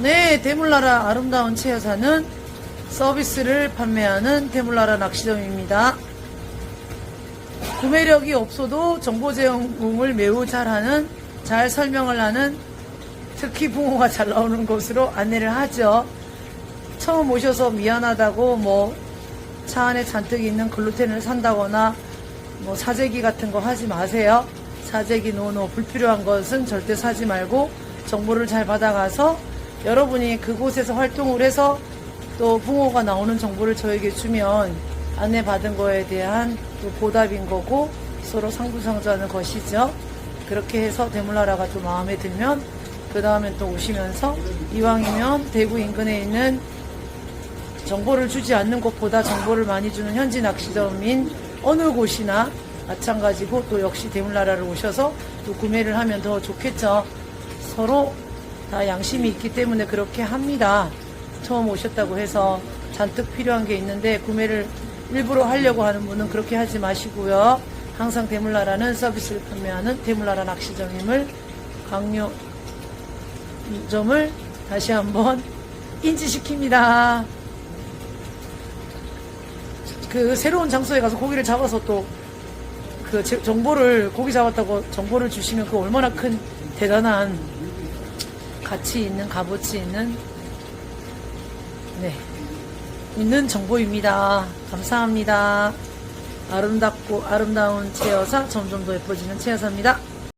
네, 대물나라 아름다운 채여사는 서비스를 판매하는 대물나라 낚시점입니다. 구매력이 없어도 정보 제공을 매우 잘하는, 잘 설명을 하는, 특히 붕어가 잘 나오는 곳으로 안내를 하죠. 처음 오셔서 미안하다고 뭐 차 안에 잔뜩 있는 글루텐을 산다거나 뭐 사재기 같은 거 하지 마세요. 사재기 노노 불필요한 것은 절대 사지 말고 정보를 잘 받아가서 여러분이 그곳에서 활동을 해서 또 붕어가 나오는 정보를 저에게 주면 안내받은 거에 대한 또 보답인 거고 서로 상부상조하는 것이죠. 그렇게 해서 대물나라가 또 마음에 들면 그 다음에 또 오시면서 이왕이면 대구 인근에 있는 정보를 주지 않는 곳보다 정보를 많이 주는 현지 낚시점인 어느 곳이나 마찬가지고 또 역시 대물나라를 오셔서 또 구매를 하면 더 좋겠죠. 서로 다 양심이 있기 때문에 그렇게 합니다. 처음 오셨다고 해서 잔뜩 필요한 게 있는데 구매를 일부러 하려고 하는 분은 그렇게 하지 마시고요. 항상 대물나라는 서비스를 판매하는 대물나라 낚시점임을 강요 점을 다시 한번 인지시킵니다. 그 새로운 장소에 가서 고기를 잡아서 또 그 정보를 고기 잡았다고 정보를 주시면 그 얼마나 큰 대단한 가치 있는 값어치 있는 네 있는 정보입니다. 감사합니다. 아름답고 아름다운 채여사 점점 더 예뻐지는 채여사입니다.